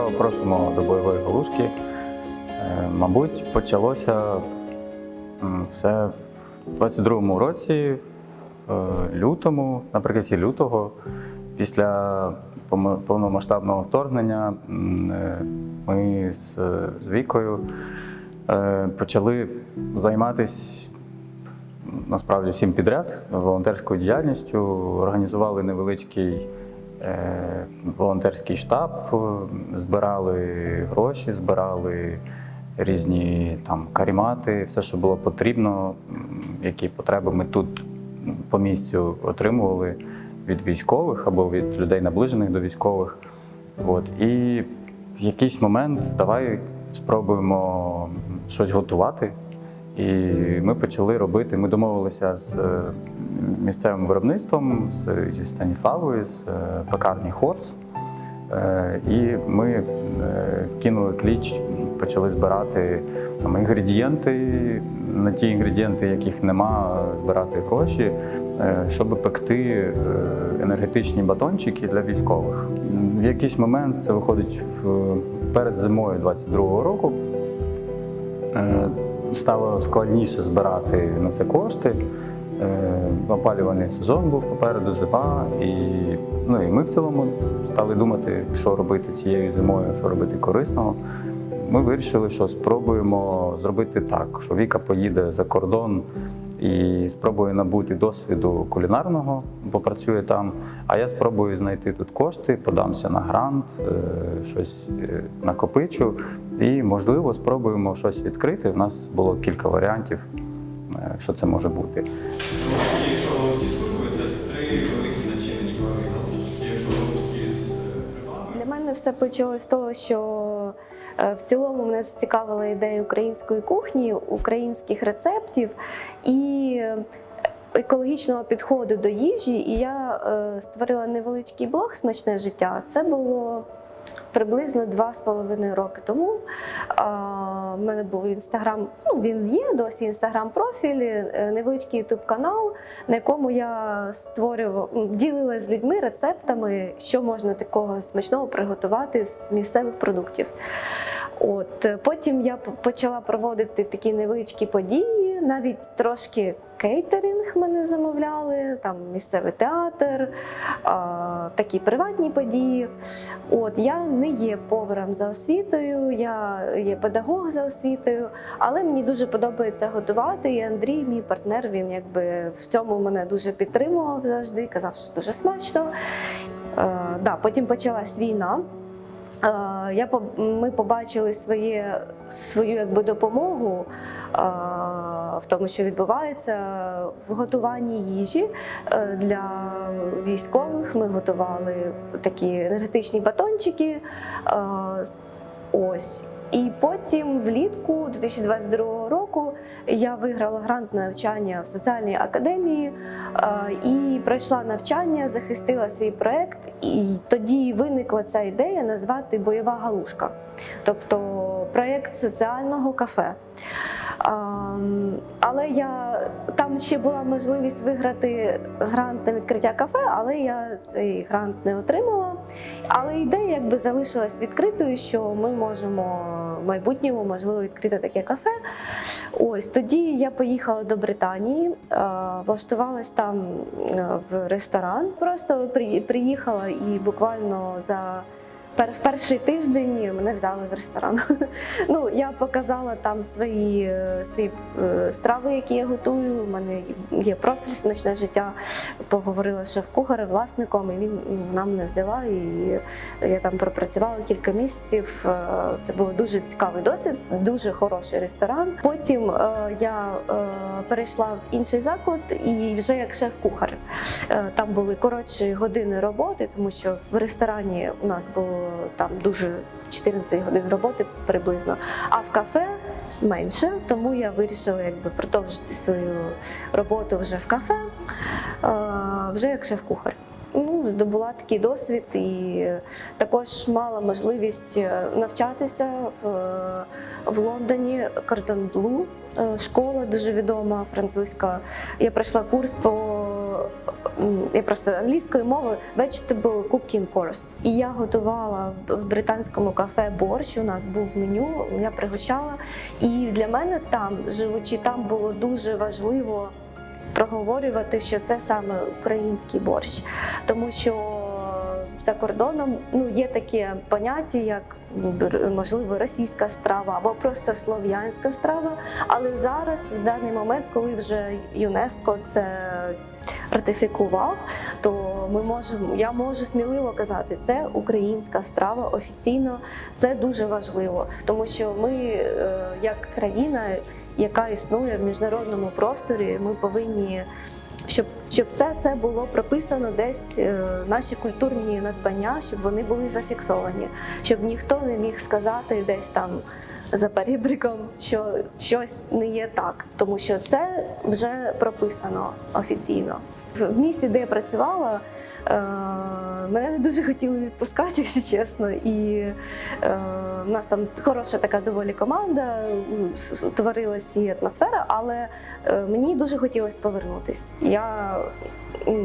Ласкаво просимо до бойової галушки. Е, Мабуть, почалося все в 22-му році, в е, лютому, наприкінці лютого, після повномасштабного вторгнення, е, ми з, з Вікою почали займатися насправді всім підряд волонтерською діяльністю, організували невеличкий волонтерський штаб, е, збирали гроші, збирали різні там карімати, все, що було потрібно, які потреби ми тут по місцю отримували від військових або від людей, наближених до військових. От. І в якийсь момент давай спробуємо щось готувати. І ми почали робити. Ми домовилися з е, місцевим виробництвом з, зі Станіславою, з е, пекарні Хорс. Е, І ми кинули кліч, почали збирати там інгредієнти, на ті інгредієнти, яких нема, збирати гроші, щоб пекти енергетичні батончики для військових. В якийсь момент це виходить в перед зимою 22-го року. Стало складніше збирати на це кошти. Е, Опалювальний сезон був попереду зима, і, ну, і ми в цілому стали думати, що робити цією зимою, що робити корисного. Ми вирішили, що спробуємо зробити так, що Віка поїде за кордон і спробує набути досвіду кулінарного, попрацює там. А я спробую знайти тут кошти, подамся на грант, е, щось е, накопичу і, можливо, спробуємо щось відкрити. У нас було кілька варіантів, е, що це може бути. Якщо галушки з це три великі начинені. Якщо з Для мене все почалось з того, що в цілому мене зацікавила ідея української кухні, українських рецептів і е, екологічного підходу до їжі. І я е, створила невеличкий блог Смачне життя. Це було приблизно два з половиною роки тому. В мене був інстаграм, ну він є досі інстаграм-профіль, е, невеличкий ютуб канал, на якому я створювала, м, ділилася з людьми рецептами, що можна такого смачного приготувати з місцевих продуктів. От потім я почала проводити такі невеличкі події, навіть трошки кейтеринг мене замовляли, там місцевий театр, такі приватні події. От я не є поваром за освітою, я є педагог за освітою, але мені дуже подобається готувати. І Андрій, мій партнер, він якби в цьому мене дуже підтримував завжди, казав, що дуже смачно. Е, да, потім почалась війна. Я ми побачили своє, свою якби допомогу в тому, що відбувається в готуванні їжі е, для військових. Ми готували такі енергетичні батончики. Ось. І потім влітку 2022 року я виграла грант на навчання в соціальній академії е, і пройшла навчання, захистила свій проект. І тоді виникла ця ідея назвати Бойова галушка, тобто проєкт соціального кафе. Але я там ще була можливість виграти грант на відкриття кафе, але я цей грант не отримала. Але ідея якби залишилась відкритою, що ми можемо в майбутньому можливо відкрити таке кафе. Ось тоді я поїхала до Британії, влаштувалась там е, в ресторан. Просто приїхала і буквально за в перший тиждень мене взяли в ресторан. Ну я показала там свої, свої е, страви, які я готую. У мене є профіль смачне життя. Поговорила з шеф-кухарем, власником, і він вона мене взяла. І я там пропрацювала кілька місяців. Е, Це був дуже цікавий досвід, дуже хороший ресторан. Потім е, я перейшла в інший заклад і вже як шеф-кухар. Там були коротші години роботи, тому що в ресторані у нас було там дуже 14 годин роботи приблизно. А в кафе менше, тому я вирішила якби продовжити свою роботу вже в кафе, вже як шеф-кухар. Ну, здобула такий досвід і також мала можливість е, навчатися в, в Лондоні Bleu, е, школа дуже відома французька. Я пройшла курс по я просто англійською мовою vegetable cooking course. І я готувала в британському кафе борщ. У нас був меню, я пригощала. І для мене там, живучи там, було дуже важливо проговорювати, що це саме український борщ, тому що за кордоном ну є таке поняття, як можливо російська страва або просто слов'янська страва. Але зараз, в даний момент, коли вже ЮНЕСКО це ратифікував, то ми можемо, я можу сміливо казати, це українська страва офіційно. Це дуже важливо, тому що ми, е, як країна, яка існує в міжнародному просторі, ми повинні. Щоб, щоб все це було прописано десь е, наші культурні надбання, щоб вони були зафіксовані, щоб ніхто не міг сказати десь там за перебриком, що щось не є так, тому що це вже прописано офіційно. В місті, де я працювала, мене не дуже хотіли відпускати, якщо чесно. І е, в нас там хороша така доволі команда, м, утворилась і атмосфера, але е, мені дуже хотілося повернутися. Я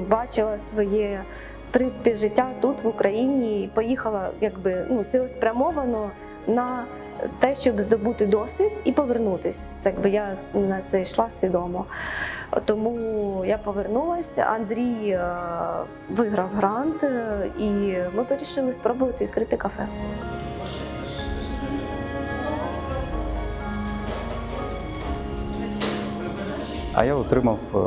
бачила своє в принципі, життя тут, в Україні, і поїхала якби ну, цілеспрямовано на те, щоб здобути досвід і повернутись. Це якби я на це йшла свідомо. Тому я повернулася. Андрій е, виграв грант, е, і ми вирішили спробувати відкрити кафе. А я отримав е,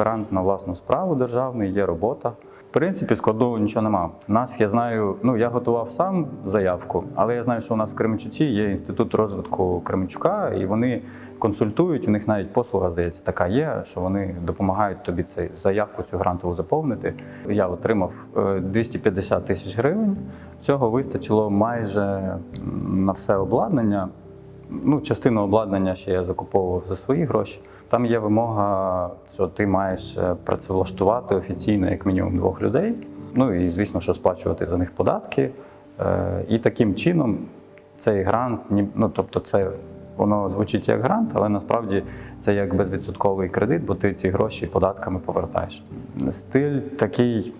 грант на власну справу державний, є робота. Принципі, складного нічого нема. У нас я знаю, ну я готував сам заявку, але я знаю, що у нас в Кременчуці є інститут розвитку Кременчука, і вони консультують. У них навіть послуга, здається, така є, що вони допомагають тобі цей заявку цю грантову заповнити. Я отримав е, 250 тисяч гривень. Цього вистачило майже на все обладнання. Ну, частину обладнання ще я закуповував за свої гроші. Там є вимога, що ти маєш е, працевлаштувати офіційно як мінімум двох людей. Ну і звісно, що сплачувати за них податки. Е, І таким чином цей грант, ну тобто, це воно звучить як грант, але насправді це як безвідсотковий кредит, бо ти ці гроші податками повертаєш. Стиль такий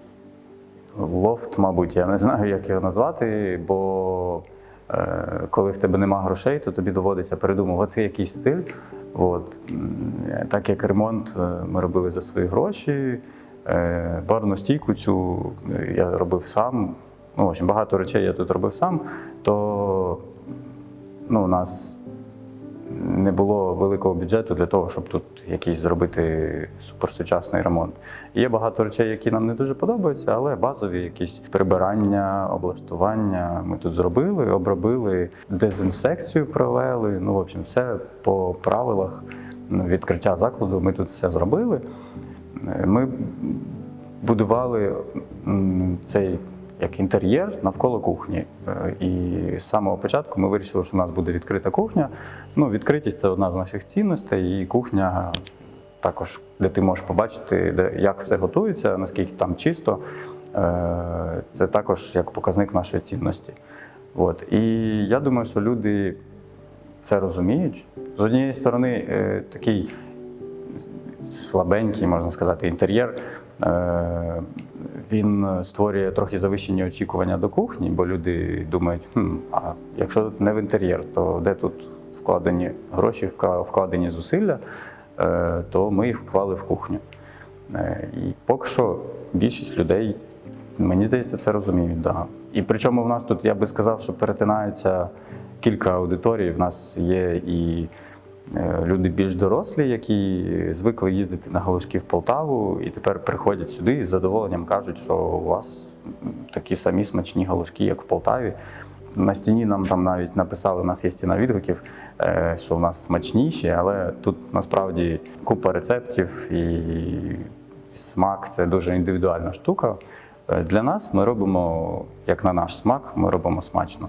лофт, мабуть, я не знаю, як його назвати, бо е, коли в тебе нема грошей, то тобі доводиться передумувати якийсь стиль. От. Так як ремонт е, ми робили за свої гроші, е, барну стійку цю е, я робив сам. Ну, в общем, багато речей я тут робив сам, то ну, у нас не було великого бюджету для того, щоб тут якийсь зробити суперсучасний ремонт. Є багато речей, які нам не дуже подобаються, але базові якісь прибирання, облаштування ми тут зробили, обробили, дезінсекцію провели. Ну, в общем, все по правилах відкриття закладу. Ми тут все зробили. Ми будували цей як інтер'єр навколо кухні. Е, І з самого початку ми вирішили, що у нас буде відкрита кухня. Ну, відкритість це одна з наших цінностей, і кухня також, де ти можеш побачити, де, як все готується, наскільки там чисто. Е, Це також як показник нашої цінності. От. І я думаю, що люди це розуміють. З однієї сторони, е, такий слабенький, можна сказати, інтер'єр. Е, Він створює трохи завищені очікування до кухні, бо люди думають, хм, а якщо не в інтер'єр, то де тут вкладені гроші, вкладені зусилля, Е, то ми їх вклали в кухню. Е, І поки що більшість людей, мені здається, це розуміють. Да. І причому в нас тут, я би сказав, що перетинаються кілька аудиторій. В нас є і люди більш дорослі, які звикли їздити на галушки в Полтаву, і тепер приходять сюди і з задоволенням кажуть, що у вас такі самі смачні галушки, як в Полтаві. На стіні нам там навіть написали, у нас є стіна відгуків, е, що в нас смачніші, але тут насправді купа рецептів і смак це дуже індивідуальна штука. Е, Для нас ми робимо, як на наш смак, ми робимо смачно.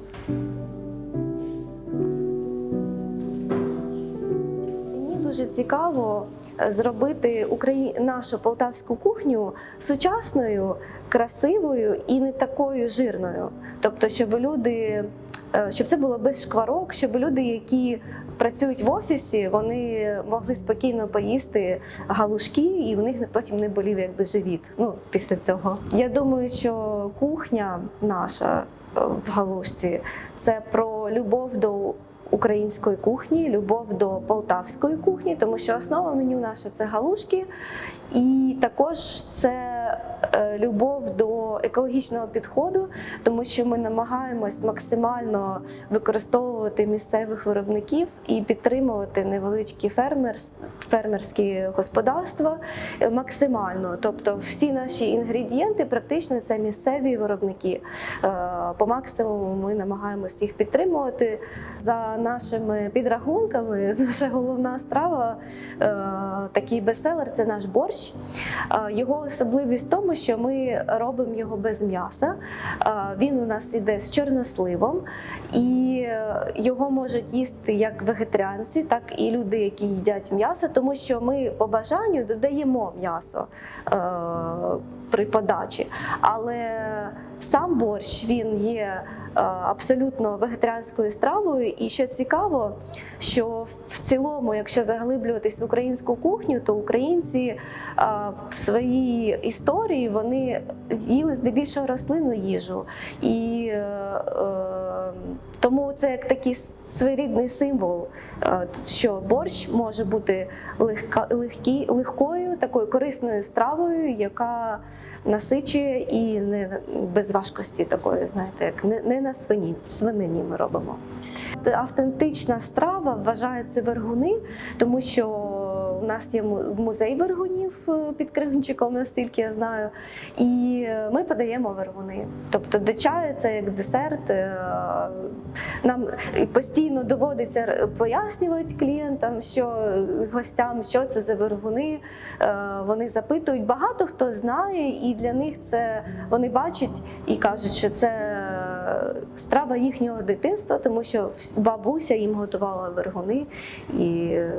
Дуже цікаво е, зробити Украї... нашу полтавську кухню сучасною, красивою і не такою жирною. Тобто, щоб люди е, щоб це було без шкварок, щоб люди, які працюють в офісі, вони могли спокійно поїсти галушки, і в них потім не болів якби живіт. Ну після цього. Я думаю, що кухня наша е, в галушці це про любов до української кухні, любов до полтавської кухні, тому що основа меню наша це галушки, і також це е, любов до екологічного підходу, тому що ми намагаємось максимально використовувати місцевих виробників і підтримувати невеличкі фермерс, фермерські господарства е, максимально. Тобто, всі наші інгредієнти практично це місцеві виробники. Е, По максимуму ми намагаємось їх підтримувати. За нашими підрахунками, наша головна страва, е, такий бестселер це наш борщ. Е, Його особливість в тому, що ми робимо його без м'яса. Е, Він у нас іде з чорносливом, і його можуть їсти як вегетаріанці, так і люди, які їдять м'ясо, тому що ми по бажанню додаємо м'ясо при подачі. Але сам борщ він є е, абсолютно вегетаріанською стравою. І що цікаво, що в цілому, якщо заглиблюватись в українську кухню, то українці е, в своїй історії вони їли здебільшого рослинну їжу. І е, тому це як такий своєрідний символ, е, що борщ може бути легка, легкі, легкою, такою корисною стравою, яка насичує і не без важкості такої, знаєте, як не, не на свині, свинині ми робимо. Автентична страва вважається вергуни, тому що нас є музей вергунів е, під Кременчуком, наскільки я знаю, і е, ми подаємо вергуни. Тобто до чаю це як десерт. е, Нам постійно доводиться пояснювати клієнтам, що гостям, що це за вергуни. Вони запитують. Багато хто знає, і для них це вони бачать і кажуть, що це страва їхнього дитинства, тому що бабуся їм готувала вергуни, і е,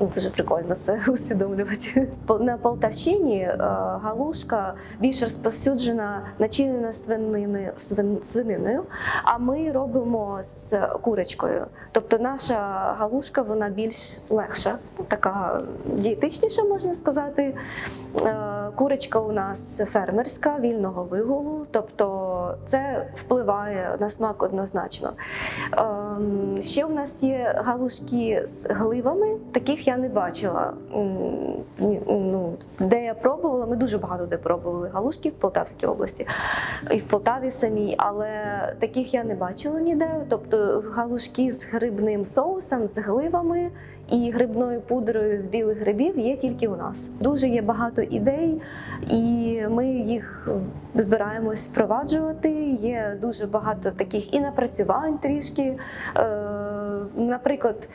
ну, дуже прикольно це усвідомлювати. На Полтавщині е, галушка більш розповсюджена начинена свинини, свин, свининою, а ми робимо з курочкою. Тобто наша галушка вона більш легша, така дієтичніша, можна сказати. Курочка у нас фермерська, вільного вигулу, тобто це впливає на смак однозначно. Ем, Ще у нас є галушки з гливами, таких я не бачила. Ну, де я пробувала, ми дуже багато де пробували галушки в Полтавській області і в Полтаві самій, але таких я не бачила ніде. Тобто галушки з грибним соусом, з гливами і грибною пудрою з білих грибів є тільки у нас. Дуже є багато ідей, і ми їх збираємось впроваджувати. Є дуже багато таких і напрацювань трішки. Е, Наприклад,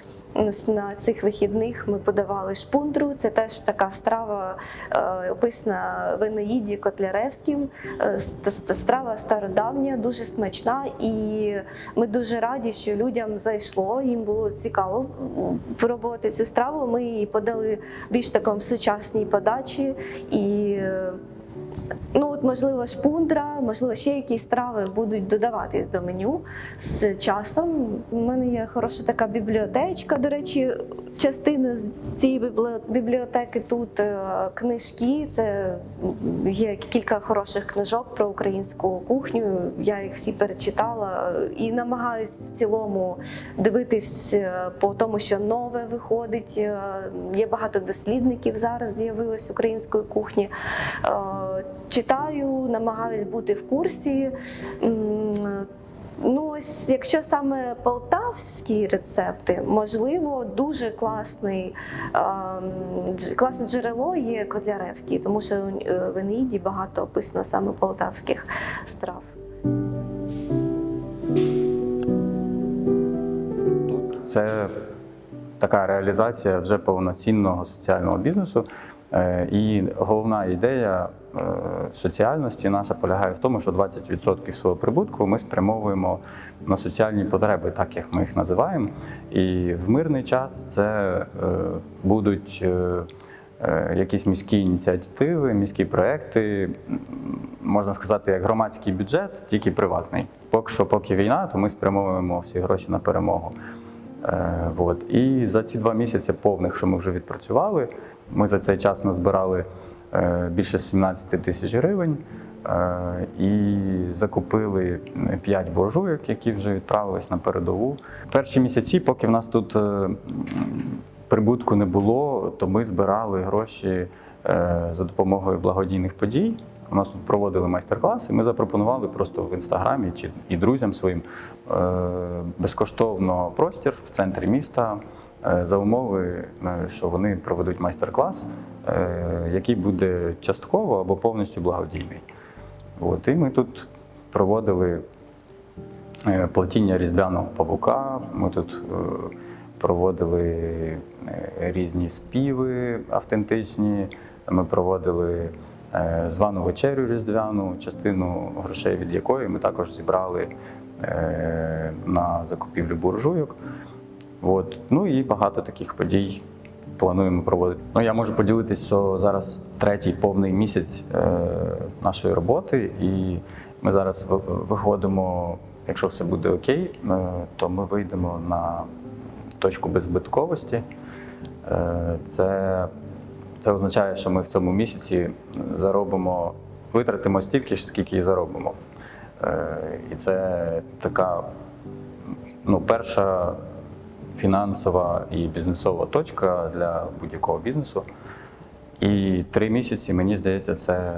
на цих вихідних ми подавали шпундру. Це теж така страва, е, описана в Котляревським. Е, ст- ст- Страва стародавня, дуже смачна, і ми дуже раді, що людям зайшло. Їм було цікаво пробувати цю страву. Ми її подали більш такому сучасній подачі і. е, Ну, можливо, шпундра, можливо, ще якісь страви будуть додаватись до меню з часом. У мене є хороша така бібліотечка. До речі, частина з цієї бібліотеки тут е, книжки. Це є кілька хороших книжок про українську кухню. Я їх всі перечитала і намагаюсь в цілому дивитись е, по тому, що нове виходить. Е, Є багато дослідників зараз з'явилось української кухні. Е, Читаю, намагаюсь бути в курсі. Ну, ось, якщо саме полтавські рецепти, можливо, дуже класний, класне джерело є Котляревський, тому що е, в Енеїді багато описано саме полтавських страв. Тут це така реалізація вже повноцінного соціального бізнесу. Е, І головна ідея е, соціальності наша полягає в тому, що 20% свого прибутку ми спрямовуємо на соціальні потреби, так як ми їх називаємо. І в мирний час це е, будуть якісь міські ініціативи, міські проекти, можна сказати, як громадський бюджет, тільки приватний. Поки що, поки війна, то ми спрямовуємо всі гроші на перемогу. От. І за ці два місяці повних, що ми вже відпрацювали, ми за цей час назбирали е, більше 17 тисяч гривень е, і закупили 5 буржуйок, які вже відправились на передову. Перші місяці, поки в нас тут е, прибутку не було, то ми збирали гроші е, за допомогою благодійних подій. У нас тут проводили майстер-класи. Ми запропонували просто в інстаграмі чи і друзям своїм е, безкоштовно простір в центрі міста е, за умови, е, що вони проведуть майстер-клас, е, який буде частково або повністю благодійний. От, і ми тут проводили е, плетіння різдвяного павука. Ми тут е, проводили е, різні співи автентичні. Ми проводили е, звану вечерю різдвяну, частину грошей від якої ми також зібрали е, на закупівлю буржуйок. От. Ну і багато таких подій плануємо проводити. Ну, я можу поділитися, що зараз третій повний місяць е, нашої роботи, і ми зараз виходимо, якщо все буде окей, е, то ми вийдемо на точку беззбитковості. Е, Це, це означає, що ми в цьому місяці заробимо, витратимо стільки ж, скільки і заробимо. Е, І це така ну, перша фінансова і бізнесова точка для будь-якого бізнесу. І три місяці, мені здається, це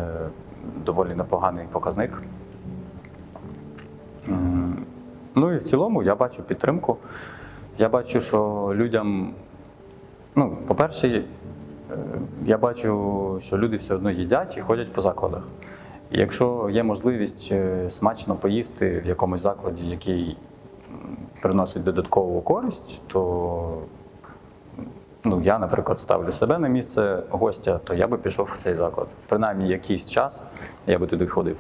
доволі непоганий показник. Ну і в цілому я бачу підтримку. Я бачу, що людям, ну, по-перше, е, я бачу, що люди все одно їдять і ходять по закладах. І якщо є можливість е, смачно поїсти в якомусь закладі, який приносить додаткову користь, то ну, я, наприклад, ставлю себе на місце гостя, то я би пішов в цей заклад. Принаймні якийсь час я би туди ходив.